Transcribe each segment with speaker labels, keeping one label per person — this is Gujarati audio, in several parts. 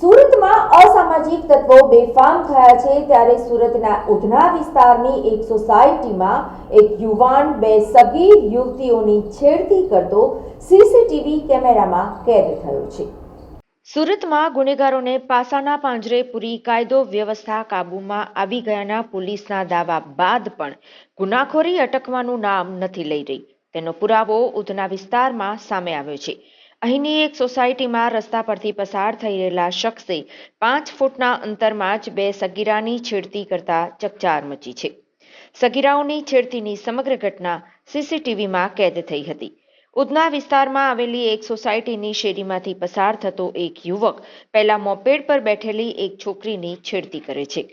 Speaker 1: સુરતમાં અસામાજિક તત્વો બેફામ થયા છે ત્યારે સુરતના ઉધના વિસ્તારની એક સોસાયટીમાં એક યુવાન બે સગીર યુવતીઓની છેડતી કરતો સીસીટીવી કેમેરામાં કેદ થયો છે. સુરતમાં ગુનેગારોને પાસાના પાંજરે પૂરી કાયદો વ્યવસ્થા કાબૂમાં આવી ગયાના પોલીસના દાવા બાદ પણ ગુનાખોરી અટકવાનું નામ નથી લઈ રહી. તેનો પુરાવો ઉધના વિસ્તારમાં સામે આવ્યો છે. અહીંની એક સોસાયટીમાં રસ્તા પરથી પસાર થઈ રહેલા શખ્સે પાંચ ફૂટના અંતરમાં જ બે સગીરાની છેડતી કરતા ચકચાર મચી છે. સગીરાઓની છેડતીની સમગ્ર ઘટના સીસીટીવીમાં કેદ થઈ હતી. ઉધના વિસ્તારમાં આવેલી એક સોસાયટીની શેરીમાંથી પસાર થતો એક યુવક પહેલા મોપેડ પર બેઠેલી એક છોકરીની છેડતી કરે છે,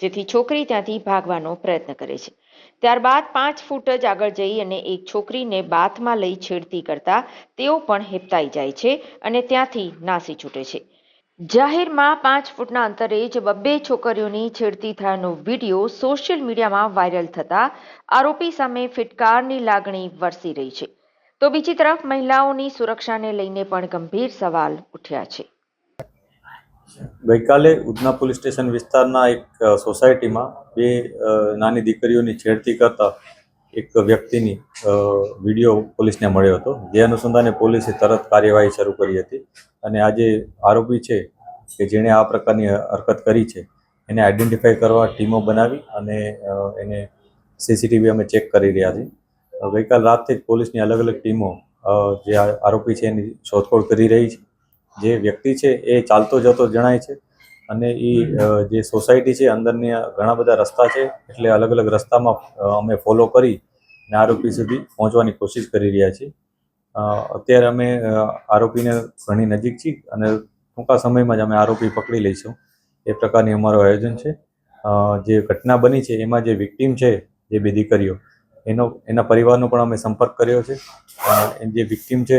Speaker 1: જેથી છોકરી ત્યાંથી ભાગવાનો પ્રયત્ન કરે છે. ત્યારબાદ પાંચ ફૂટ જ આગળ જઈ અને એક છોકરીને બાથમાં લઈ છેડતી કરતા તેઓ પણ હેપતાઈ જાય છે અને ત્યાંથી નાસી છૂટે છે. જાહેરમાં પાંચ ફૂટના અંતરે જ બબ્બે છોકરીઓની છેડતી થયાનો વીડિયો સોશિયલ મીડિયામાં વાયરલ થતા આરોપી સામે ફિટકારની લાગણી વરસી રહી છે. તો બીજી તરફ મહિલાઓની સુરક્ષાને લઈને પણ ગંભીર સવાલ ઉઠ્યા છે.
Speaker 2: ગઈકાલે ઉધના પોલીસ સ્ટેશન વિસ્તારના એક સોસાયટીમાં બે નાની દીકરીઓની છેડતી કરતા એક વ્યક્તિની વીડિયો પોલીસને મળ્યો હતો. જે અનુસંધાને પોલીસે તરત કાર્યવાહી શરૂ કરી હતી અને આજે આરોપી છે કે જેણે આ પ્રકારની હરકત કરી છે, એને આઈડેન્ટિફાઈ કરવા ટીમો બનાવી અને એને સીસીટીવી અમે ચેક કરી રહ્યા છીએ. ગઈકાલ રાતથી જ પોલીસની અલગ અલગ ટીમો જે આરોપી છે એની શોધખોળ કરી રહી છે. જે વ્યક્તિ છે એ ચાલતો જતો જણાય છે. અને એ જે સોસાયટી છે, અંદરની ઘણા બધા રસ્તા છે, એટલે અલગ અલગ રસ્તામાં અમે ફોલો કરી અને આરોપી સુધી પહોંચવાની કોશિશ કરી રહ્યા છીએ. અત્યારે અમે આરોપીને ઘણી નજીક છીએ અને ટૂંકા સમયમાં જ અમે આરોપી પકડી લઈશું. એ પ્રકારની અમારું આયોજન છે. જે ઘટના બની છે, એમાં જે વિક્ટીમ છે, જે બે દીકરીઓ, એનો, એના પરિવારનો પણ અમે સંપર્ક કર્યો છે. જે વિક્ટીમ છે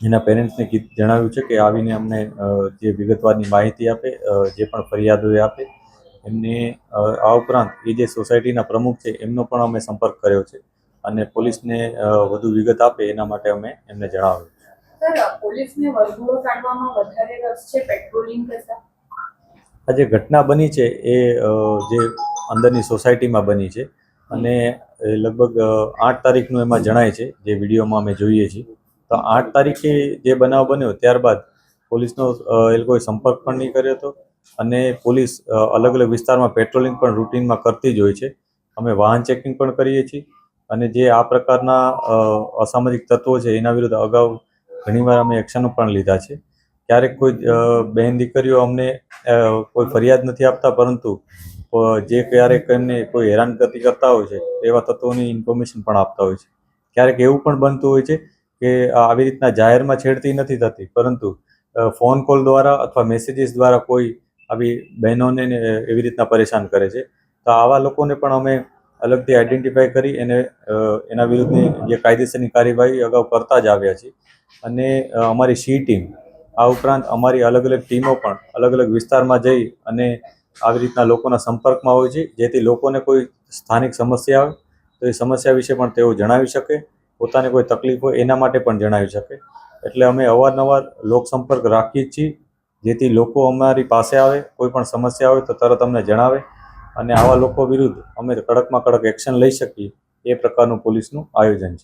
Speaker 2: એના પેરેન્ટ્સને જણાવ્યું છે કે આવીને અમને જે વિગતવારની માહિતી આપે જે પણ ફરિયાદો આપે એમને આ ઉપરાંત એ જે સોસાયટીના પ્રમુખ છે એમનો પણ અમે સંપર્ક કર્યો છે અને પોલીસને વધુ વિગત આપે એના માટે અમે એમને જણાવ્યું આ જે ઘટના બની છે એ જે અંદરની સોસાયટીમાં બની છે અને લગભગ આઠ તારીખનું એમાં જણાય છે જે વિડીયોમાં અમે જોઈએ છીએ. તો આઠ તારીખે જે બનાવ બન્યો ત્યારબાદ પોલીસનો એ લોકોએ સંપર્ક પણ નહીં કર્યો હતો અને પોલીસ અલગ અલગ વિસ્તારમાં પેટ્રોલિંગ પણ રૂટીનમાં કરતી જ હોય છે. અમે વાહન ચેકિંગ પણ કરીએ છીએ અને જે આ પ્રકારના અસામાજિક તત્વો છે એના વિરુદ્ધ અગાઉ ઘણીવાર અમે એક્શનો પણ લીધા છે. ક્યારેક કોઈ બહેન દીકરીઓ અમને કોઈ ફરિયાદ નથી આપતા પરંતુ જે ક્યારેક એમને કોઈ હેરાનગતિ કરતા હોય છે એવા તત્વોની ઇન્ફોર્મેશન પણ આપતા હોય છે. ક્યારેક એવું પણ બનતું હોય છે કે આવી રીતના જાહેરમાં છેડતી નથી થતી, પરંતુ ફોન કોલ દ્વારા અથવા મેસેજીસ દ્વારા કોઈ આવી બહેનોને એવી રીતના પરેશાન કરે છે. તો આવા લોકોને પણ અમે અલગથી આઈડેન્ટિફાઈ કરી એને એના વિરુદ્ધની જે કાયદેસરની કાર્યવાહી અગાઉ કરતા જ આવ્યા છીએ. અને અમારી સી ટીમ, આ ઉપરાંત અમારી અલગ અલગ ટીમો પણ અલગ અલગ વિસ્તારમાં જઈ અને આવી રીતના લોકોના સંપર્કમાં હોય છે, જેથી લોકોને કોઈ સ્થાનિક સમસ્યા આવે, તો એ સમસ્યા વિશે પણ તેઓ જણાવી શકે. પોતાને કોઈ તકલીફ હોય એના માટે પણ જણાવી શકે. એટલે અમે અવારનવાર લોકસંપર્ક રાખીએ છીએ. જેથી લોકો અમારી પાસે આવે, કોઈ પણ સમસ્યા હોય તો તરત અમને જણાવે. અને આવા લોકો વિરુદ્ધ અમે કડકમાં કડક એક્શન લઈ શકીએ એ પ્રકારનું પોલીસનું આયોજન છે.